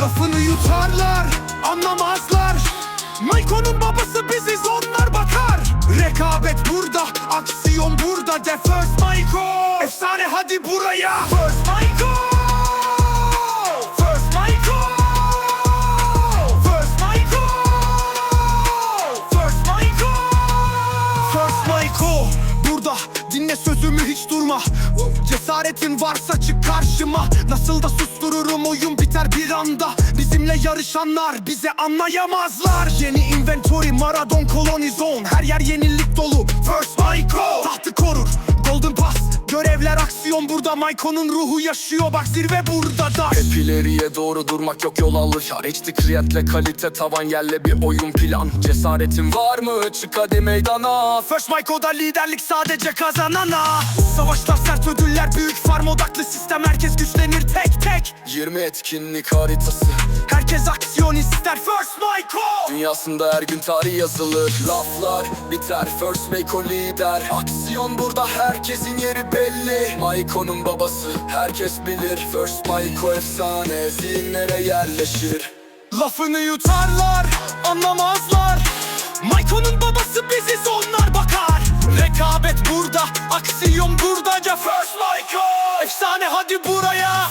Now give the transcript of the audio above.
Lafını yutarlar, anlamazlar. Mayko'nun babası biziz onlar bakar. Rekabet burada, aksiyon burada. De first Mayko Efsane hadi buraya. First Mayko Burada. Dinle sözümü hiç durma. Cesaretin varsa çık karşıma. Nasıl da sustururum oyun biter bir anda. Bizimle yarışanlar bize anlayamazlar. Yeni inventory Maradon koloni zone. Her yer yenilik dolu Aksiyon burada Maiko'nun ruhu yaşıyor. Bak zirve burada da. Hep ileriye doğru durmak yok yol alır. HD kriyetle kalite tavan yerle bir oyun plan. Cesaretin var mı? Çık hadi meydana. First Maiko'da liderlik sadece kazanana. Savaşlar sert ödüller büyük. Farm odaklı sistem Herkes güçlenir tek tek 20 etkinlik haritası. Herkes aksiyon ister First Maiko Dünyasında her gün tarih yazılır. Laflar biter First Mako lider. Aksiyon burada herkesin yeri belli. Maiko'nun babası herkes bilir. First Maiko efsane zihinlere yerleşir. Lafını yutarlar, anlamazlar. Maiko'nun babası biziz onlar bakar. Rekabet burada, aksiyon buradaca First Maiko! Efsane hadi buraya